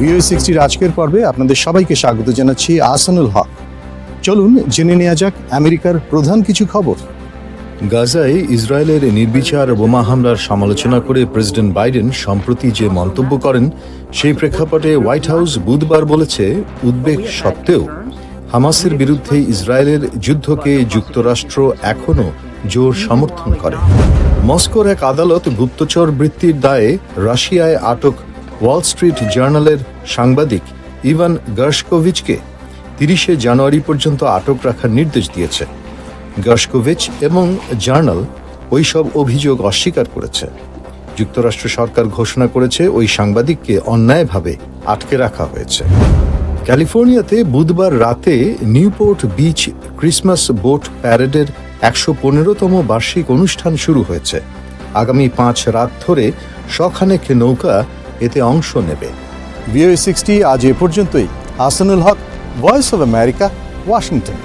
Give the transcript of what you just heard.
ভিও সিক্সটির আজকের পর্বে আপনাদের সবাইকে স্বাগত জানাচ্ছি আসানুল হক। চলুন জেনে নেওয়া যাক আমেরিকার প্রধান কিছু খবর। গাজায় ইসরায়েলের নির্বিচার বোমা হামলার সমালোচনা করে প্রেসিডেন্ট বাইডেন সম্প্রতি যে মন্তব্য করেন, সেই প্রেক্ষাপটে হোয়াইট হাউস বুধবার বলেছে, উদ্বেগ সত্ত্বেও হামাসের বিরুদ্ধে ইসরায়েলের যুদ্ধকে যুক্তরাষ্ট্র এখনও জোর সমর্থন করে। মস্কোর এক আদালত গুপ্তচর বৃত্তির দায়ে রাশিয়ায় আটক ওয়াল স্ট্রিট জার্নালের সাংবাদিক ইভান গার্শকোভিচকে তিরিশে জানুয়ারি পর্যন্ত আটক রাখার নির্দেশ দিয়েছে। গার্শকোভিচ এবং জার্নাল ওই সব অভিযোগ অস্বীকার করেছে। যুক্তরাষ্ট্র সরকার ঘোষণা করেছে ওই সাংবাদিককে অন্যায়ভাবে আটকে রাখা হয়েছে। ক্যালিফোর্নিয়াতে বুধবার রাতে নিউপোর্ট বিচ ক্রিসমাস বোট প্যারেডের একশো পনেরোতম বার্ষিক অনুষ্ঠান শুরু হয়েছে। আগামী পাঁচ রাত ধরে শখানেক নৌকা এতে অংশ নেবে। ভিও সিক্সটি আজ এ পর্যন্তই। Ahsanul Haque Voice of America Washington